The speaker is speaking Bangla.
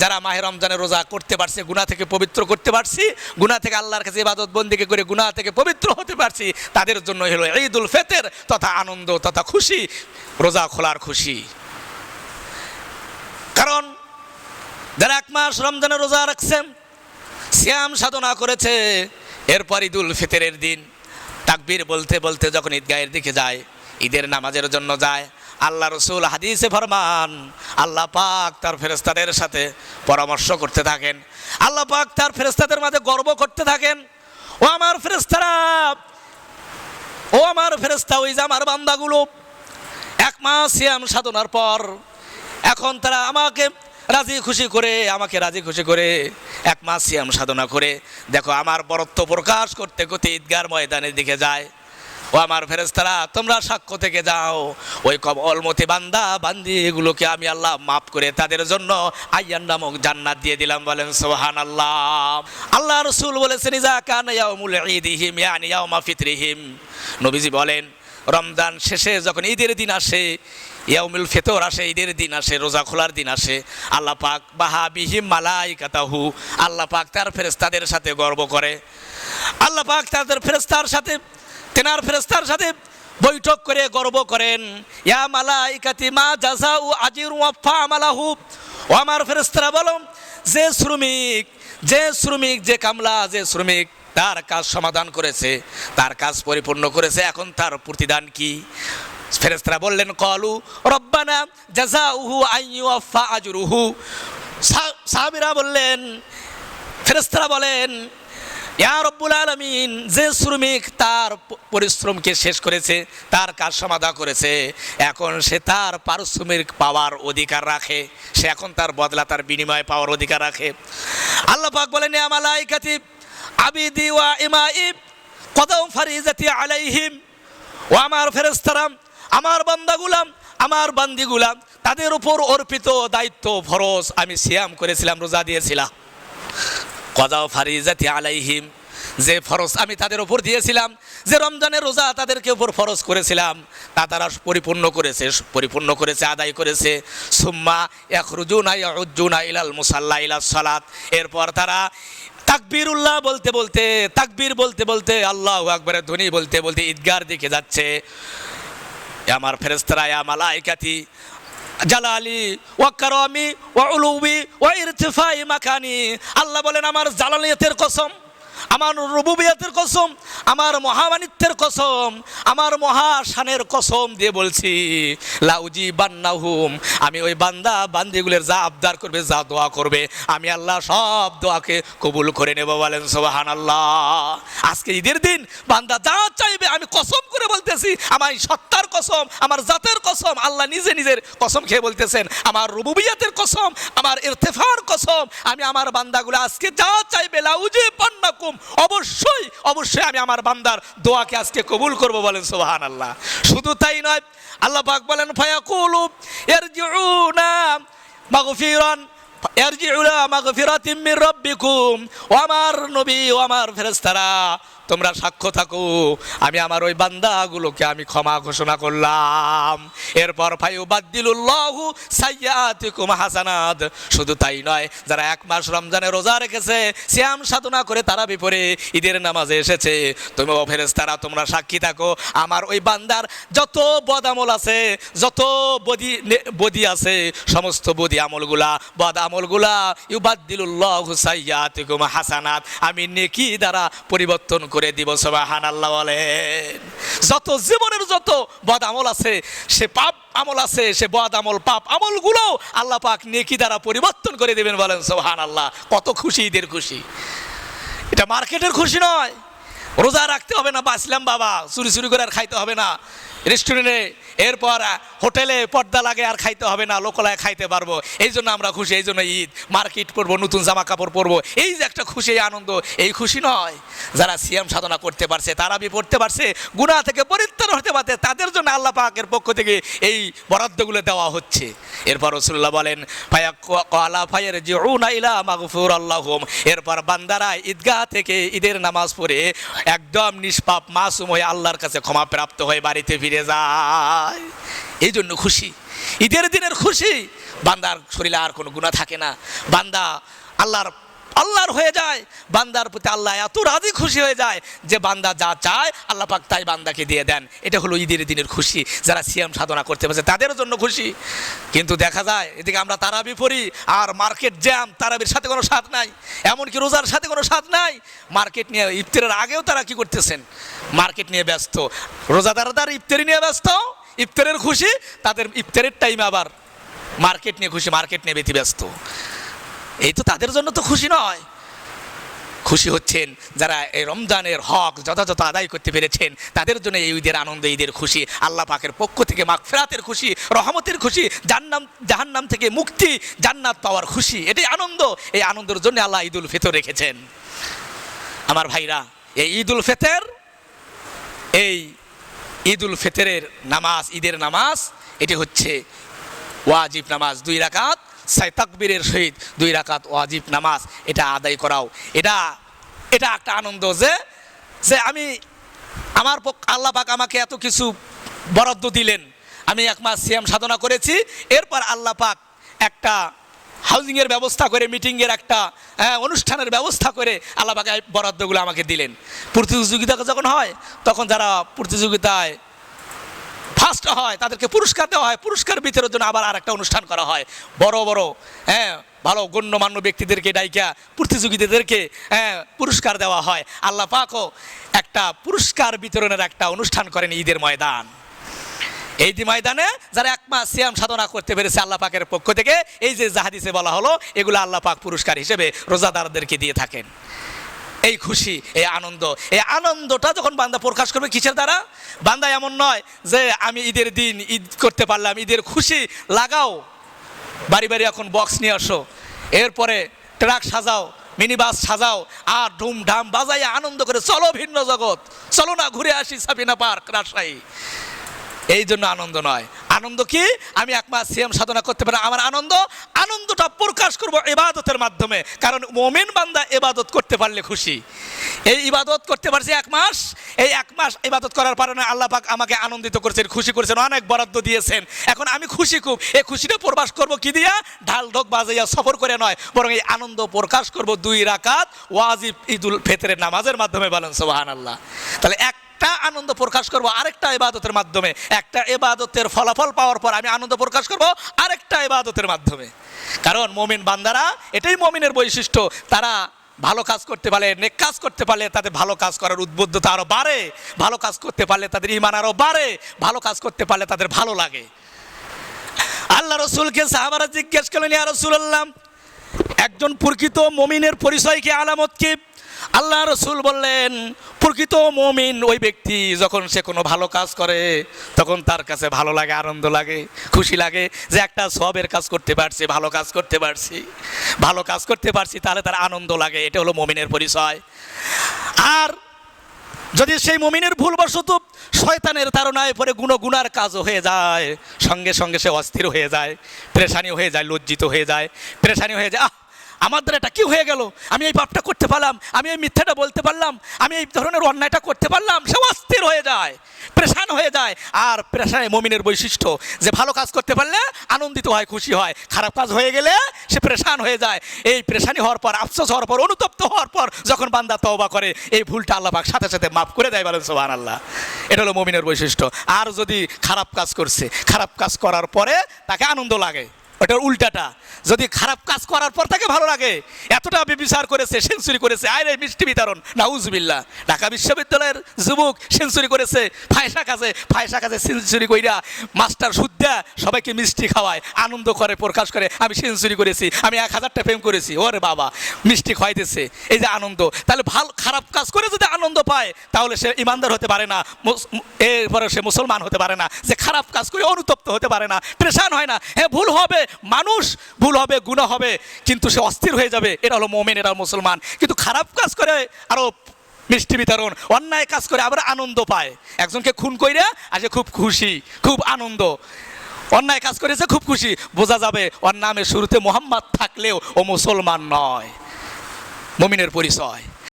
যারা মাহে রমজানের রোজা করতে পারছে, গুনাহ থেকে পবিত্র করতে পারছি, গুনাহ থেকে আল্লাহর কাছে ইবাদত বন্দিকে করে গুনাহ থেকে পবিত্র হতে পারছি, তাদের জন্য হলো ঈদুল ফেতের, তথা আনন্দ, তথা খুশি, রোজা খোলার খুশি। কারণ, যারা এক মাস রমজানের রোজা রাখছেন শ্যাম সাধনা করেছে, এরপর ঈদুল ফিতরের দিন, তাকবীর বলতে বলতে যখন ঈদগাহের দিকে যায়, ঈদের নামাজের জন্য যায় আল্লাহ রসুল হাদিসে ফরমান, আল্লাহ পাক তার ফেরেস্তাদের সাথে পরামর্শ করতে থাকেন। আল্লাহ পাক তার ফেরেস্তাদের মাঝে গর্ব করতে থাকেন। ও আমার ফেরেস্তারা ও আমার ফেরেস্তা ওই যে আমার বান্দাগুলো, এক মাস সিয়াম সাধনার পর এখন তারা আমাকে রাজি খুশি করে, আমাকে রাজি খুশি করে এক মাস সিয়াম সাধনা করে, দেখো আমার বরত্ব প্রকাশ করতে করতে ঈদগার ময়দানের দিকে যায়। ও আমার ফেরেস্তারা তোমরা সাক্ষ্য থেকে যাও। ওই কবলমতি বান্দা বান্দি এগুলোকে আমি আল্লাহ মাফ করে তাদের জন্য আইয়ান নামক জান্নাত দিয়ে দিলাম, বলেন সোহান আল্লাহ আল্লাহ রসুল বলেছেন ইজা কান ইয়াউমুল ঈদিহিম, ইয়ানি ইয়াউমা ফিতরিহিম। নবীজি বলেন, রমজান শেষে যখন ঈদের দিন আসে, ইয়াউমুল ফেতর আসে, ঈদের দিন আসে, রোজা খোলার দিন আসে, আল্লাহ পাক বাহা বিহিম মালাইকাতাহু, আল্লাহ পাক তার ফেরেস্তাদের সাথে গর্ব করে। আল্লাহ পাক তাদের ফেরেস্তার সাথে তেনার ফেরেস্তার সাথে বৈঠক করে গর্ব করেন, ইয়া মালাইকাতি মা জাজাউ আজির ওয়াফা আমালাহু ও আমার ফেরেস্তারা বলো, যে শ্রমিক যে শ্রমিক, যে কামলা, যে শ্রমিক, তার কাজ সমাধান করেছে, তার কাজ পরিপূর্ণ করেছে, এখন তার প্রতিদান কি? ফেরেস্তারা বললেন, কলু রব্বানা জাজা জাজাউহু আইয়ুফা আজরুহু। সাহাবীরা বললেন ফেরেস্তারা বলেন ইয়া রব্বুল আলমিন, যে শ্রমিক তার পরিশ্রমকে শেষ করেছে, তার কাজ সমাধা করেছে, এখন সে তার পারিশ্রমিক পাওয়ার অধিকার রাখে, সে এখন তার বদলা, তার বিনিময়ে পাওয়ার অধিকার রাখে। আল্লাহ পাক বলেন ইয়া মালাইকাতি আবিদি ওয়া ইমাইব কদম ফারিজাতি আলাইহিম, ও আমার ফেরেস্তারাম আমার বান্দাগুলাম আমার বান্দিগুলাম তাদের উপর অর্পিত দায়িত্ব ফরজ আমি সিয়াম করেছিলাম, রোজা দিয়েছিলাম। কদাও ফারিজাতি আলাইহিম। যে ফরজ আমি তাদের উপর দিয়েছিলাম, যে রমজানের রোজা তাদেরকে উপর ফরজ করেছিলাম, তা তারা পরিপূর্ণ করেছে পরিপূর্ণ করেছে, আদায় করেছে। সুম্মা এক একরুজুনা ইয়াউজ্জুনা ইলাল মুসাল্লা ইলাস সালাত। এরপর তারা তাকবীরুল্লাহ বলতে বলতে, তাকবীর বলতে বলতে, আল্লাহ আকবরের ধ্বনি বলতে বলতে ঈদগার দিকে যাচ্ছে। আমার ফেরেস্তারা মালাইকাতি জালালি ওয়া কারামি ও উলুবি ও ইরতিফাই মাকানি। আল্লাহ বলেন আমার জালালিয়াতের কসম আমার রুবুবিয়াতের কসম, আমার মহামানিত্যের কসম, আমার মহাশানের কসম দিয়ে বলছি লাউজি বান্নাহুম আমি ওই বান্দা, বান্দিগুলোর যা আবদার করবে, যা দোয়া করবে, আমি আল্লাহ সব দোয়াকে কবুল করে নেব বলেন সোবাহান আল্লাহ আজকে ঈদের দিন, বান্দা যা চাইবে, আমি কসম করে বলতেছি, আমার সত্তার কসম, আমার জাতের কসম, আল্লাহ নিজে নিজের কসম খেয়ে বলতেছেন, আমার রুবুবিয়াতের কসম, আমার ইরতেফার কসম, আমি আমার বান্দাগুলো আজকে যা চাইবে লাউজি পান্নাকুম অবশ্যই অবশ্যই আমি আমার বান্দার দোয়াকে আজকে কবুল করব বলেন সোহান আল্লাহ শুধু তাই নয়, আল্লাহ পাক বলেন, ফায়াকুলু ইয়ারজিউনা মাগফিরান, ইয়ারজিউনা মাগফিরাতিম মির রব্বিকুম ও আমার নবী ও আমার ফেরেশতারা। তোমরা সাক্ষ্য থাকো। আমি আমার ওই বান্দাগুলোকে আমি ক্ষমা ঘোষণা করলাম। এরপর ফাইউ বাদ্দিলুল্লাহু সাইয়াতিকুম হাসানাত। শুধু তাই নয়, যারা এক মাস রমজানে রোজা রেখেছে শ্যাম সাধনা করে তারা বিপরে ঈদের নামাজে এসেছে। তুমি ও ফেরেশতারা, তোমরা সাক্ষী থাকো। আমার ওই বান্দার যত বদ আমল আছে, যত বদি বদি আছে, সমস্ত বদি আমলগুলা বদ আমলগুলা ইউবাদ্দিলুল্লাহু সাইয়াতিকুম হাসানাত। আমি নেকি দ্বারা পরিবর্তন করে দিব সুবহান আল্লাহ বলেন। যত জীবনের যত বদ আমল আছে, সে পাপ আমল আছে, সে বদ আমল, পাপ আমলগুলো আল্লাহ পাক নেকি দ্বারা পরিবর্তন করে দেবেন বলেন সুবহান আল্লাহ কত খুশি ঈদের খুশি। এটা মার্কেটের খুশি নয়। রোজা রাখতে হবে না, বাঁচলাম বাবা, চুরি চুরি করে আর খাইতে হবে না। রেস্টুরেন্টে এরপর হোটেলে পর্দা লাগে আর খাইতে হবে না, লোকলায় খাইতে পারব। এই জন্য আমরা খুশি, এই জন্য ঈদ, মার্কেট পরবো, নতুন জামা কাপড় পরবো। এই যে একটা খুশি আনন্দ, এই খুশি নয়। যারা সিয়াম সাধনা করতে পারছে, তারা বি পড়তে পারছে গুণা থেকে পরিত্রাণ হতে পারছে, তাদের জন্য আল্লাহ পাকের পক্ষ থেকে এই বরাদ্দগুলো দেওয়া হচ্ছে। এরপর রসুল্লাহ বলেন কলা মাগফুর এরপর বান্দারা ঈদগাহ থেকে ঈদের নামাজ পড়ে একদম নিষ্পাপ মাসুম হয়ে আল্লাহর কাছে ক্ষমা প্রাপ্ত হয়ে বাড়িতে ফিরে যায়। এই জন্য খুশি। ঈদের দিনের খুশি। বান্দার শরীরে আর কোনো গুণা থাকে না। বান্দা আল্লাহর আল্লাহর হয়ে যায়, বান্দার প্রতি আল্লাহ এত রাজি খুশি হয়ে যায় যে বান্দা যা চায়, আল্লাহ পাক তাই বান্দাকে দিয়ে দেন। এটা হলো ঈদের দিনের খুশি। যারা সিয়াম সাধনা করতে পারছে তাদের জন্য খুশি। কিন্তু দেখা যায়, এদিকে আমরা তারাবি পড়ি, আর মার্কেট জ্যাম, তারাবির সাথে কোনো স্বাদ নাই। এমনকি রোজার সাথে কোনো স্বাদ নাই। মার্কেট নিয়ে, ইফতারের আগেও তারা কি করতেছেন? মার্কেট নিয়ে ব্যস্ত। রোজাদারদার ইফতারি নিয়ে ব্যস্ত, ইফতারের খুশি, তাদের ইফতারের টাইমে আবার মার্কেট নিয়ে খুশি, মার্কেট নিয়ে ব্যস্ত। এই তো তাদের জন্য তো খুশি নয়। খুশি হচ্ছেন যারা এই রমজানের হক যথাযথ আদায় করতে পেরেছেন, তাদের জন্য এই ঈদের আনন্দ, ঈদের খুশি, আল্লাহ পাকের পক্ষ থেকে মাগফিরাতের খুশি, রহমতের খুশি জান্নাম জাহান্নাম থেকে মুক্তি, জান্নাত পাওয়ার খুশি, এটাই আনন্দ। এই আনন্দের জন্য আল্লাহ ঈদুল ফিতর রেখেছেন। আমার ভাইরা, এই ঈদুল ফিতর, এই ঈদুল ফিতরের নামাজ, ঈদের নামাজ, এটি হচ্ছে ওয়াজিব নামাজ দুই রাকাত সাই তাকবীরের সহিত দুই রাকাত ওয়াজিব নামাজ এটা আদায় করাও। এটা এটা একটা আনন্দ যে যে আমি আমার পক্ষ আল্লাহ পাক আমাকে এত কিছু বরাদ্দ দিলেন। আমি এক মাস সিয়াম সাধনা করেছি এরপর আল্লাহ পাক একটা হাউজিংয়ের ব্যবস্থা করে মিটিংয়ের একটা হ্যাঁ, অনুষ্ঠানের ব্যবস্থা করে আল্লাহ পাক বরাদ্দগুলো আমাকে দিলেন। প্রতিযোগিতা যখন হয় তখন যারা প্রতিযোগিতায় ফার্স্ট হয়, তাদেরকে পুরস্কার দেওয়া হয়, পুরস্কার বিতরের জন্য আবার আর একটা অনুষ্ঠান করা হয়। বড় বড় হ্যাঁ ভালো, গণ্যমান্য ব্যক্তিদেরকে ডাইকা, প্রতিযোগীদেরকে হ্যাঁ পুরস্কার দেওয়া হয়। আল্লাহ পাকও একটা পুরস্কার বিতরণের একটা অনুষ্ঠান করেন ঈদের ময়দান। এই ময়দানে যারা এক মাস সিয়াম সাধনা করতে পেরেছে আল্লাহ পাকের পক্ষ থেকে, এই যে জাহাদিসে বলা হলো, এগুলো আল্লাহ পাক পুরস্কার হিসেবে রোজাদারদেরকে দিয়ে থাকেন। এই খুশি, এই আনন্দ। এই আনন্দটা যখন বান্দা প্রকাশ করবে কিসের দ্বারা? বান্দা এমন নয় যে আমি ঈদের দিন ঈদ করতে পারলাম, ঈদের খুশি, লাগাও। বাড়ি বাড়ি এখন বক্স নিয়ে আসো। এরপরে ট্রাক সাজাও মিনি বাস সাজাও, আর ধুম ঢাম বাজাইয়া আনন্দ করে চলো ভিন্ন জগৎ। চলো না ঘুরে আসি সাবিনা পার্ক, রাজশাহী। এই জন্য আনন্দ নয়। আনন্দ কি? আমি এক মাস সিএম সাধনা করতে পারি। আমার আনন্দ, আনন্দটা প্রকাশ করব এবাদতের মাধ্যমে। কারণ মোমেন বান্দা এবাদত করতে পারলে খুশি। এই ইবাদত করতে পারছি এক মাস। এই এক মাস ইবাদত করার কারণে আল্লাহ পাক আমাকে আনন্দিত করেছেন, খুশি করেছেন, অনেক বরাদ্দ দিয়েছেন। এখন আমি খুশি খুব। এই খুশিটা প্রকাশ করব কি দিয়া? ঢাল ঢোক বাজাইয়া সফর করে নয়। বরং এই আনন্দ প্রকাশ করব দুই রাকাত ওয়াজিব ঈদুল ফেতরের নামাজের মাধ্যমে বলেন সোহান আল্লাহ তাহলে এক একটা আনন্দ প্রকাশ করব আরেকটা ইবাদতের মাধ্যমে। একটা ইবাদতের ফলাফল পাওয়ার পর আমি আনন্দ প্রকাশ করব আরেকটা ইবাদতের মাধ্যমে। কারণ মমিন বান্দারা এটাই মমিনের বৈশিষ্ট্য। তারা ভালো কাজ করতে পারলে, নেক কাজ করতে পারলে তাদের ভালো কাজ করার উদ্বুদ্ধতা আরও বাড়ে। ভালো কাজ করতে পারলে তাদের ইমান আরও বাড়ে। ভালো কাজ করতে পারলে তাদের ভালো লাগে। আল্লাহ রসুলকে সাহাবারা জিজ্ঞেস করলেন, ইয়া রসুল্লাহ একজন প্রকৃত মমিনের পরিচয় কি আলামত কি? আল্লাহ রসুল বললেন, প্রকৃত মমিন ওই ব্যক্তি যখন সে কোনো ভালো কাজ করে, তখন তার কাছে ভালো লাগে, আনন্দ লাগে, খুশি লাগে যে একটা সবের কাজ করতে পারছি, ভালো কাজ করতে পারছি। ভালো কাজ করতে পারছি, তাহলে তার আনন্দ লাগে, এটা হলো মমিনের পরিচয়। আর যদি সেই মমিনের ভুলবশত শয়তানের তারণায় পরে গুণ গুনার কাজও হয়ে যায়, সঙ্গে সঙ্গে সে অস্থির হয়ে যায়, প্রেশানি হয়ে যায়, লজ্জিত হয়ে যায়, প্রেশানি হয়ে যায়, আহ আমার দ্বারা এটা কি হয়ে গেল? আমি এই পাপটা করতে পারলাম, আমি এই মিথ্যাটা বলতে পারলাম, আমি এই ধরনের অন্যায়টা করতে পারলাম সে অস্থির হয়ে যায়, প্রেশান হয়ে যায়। আর প্রেশানে মমিনের বৈশিষ্ট্য, যে ভালো কাজ করতে পারলে আনন্দিত হয়, খুশি হয়, খারাপ কাজ হয়ে গেলে সে প্রেশান হয়ে যায়। এই প্রেশানি হওয়ার পর, আফসোস হওয়ার পর, অনুতপ্ত হওয়ার পর যখন বান্দা তওবা করে, এই ভুলটা আল্লাহ পাক সাথে সাথে মাফ করে দেয় বলেন সোহান আল্লাহ এটা হলো মমিনের বৈশিষ্ট্য। আর যদি খারাপ কাজ করছে, খারাপ কাজ করার পরে তাকে আনন্দ লাগে। ওটার উল্টাটা। যদি খারাপ কাজ করার পর তাকে ভালো লাগে, এতটা বিচার করেছে, সেঞ্চুরি করেছে, আয় রে মিষ্টি বিতরণ নাউজবিল্লা ঢাকা বিশ্ববিদ্যালয়ের যুবক সেঞ্চুরি করেছে, ফায়সা কাজে ফায়সা কাজে সেঞ্চুরি কইরা মাস্টার সুদ্দা সবাইকে মিষ্টি খাওয়ায়, আনন্দ করে, প্রকাশ করে, আমি সেঞ্চুরি করেছি, আমি এক হাজারটা প্রেম করেছি, ওরে বাবা, মিষ্টি খাওয়াইতেছে, এই যে আনন্দ। তাহলে ভালো, খারাপ কাজ করে যদি আনন্দ পায়, তাহলে সে ইমানদার হতে পারে না এরপরে সে মুসলমান হতে পারে না, যে খারাপ কাজ করে অনুতপ্ত হতে পারে না, প্রেশান হয় না হ্যাঁ ভুল হবে। মানুষ ভুল হবে গুণা হবে, কিন্তু সে অস্থির হয়ে যাবে। এটা হলো মোমেন, এটা মুসলমান। কিন্তু খারাপ কাজ করে আরও মিষ্টি বিতরণ, অন্যায় কাজ করে আবার আনন্দ পায়। একজনকে খুন কইরা আজকে খুব খুশি, খুব আনন্দ। অন্যায় কাজ করেছে খুব খুশি। বোঝা যাবে ওর নামে শুরুতে মোহাম্মদ থাকলেও ও মুসলমান নয়। মমিনের পরিচয়।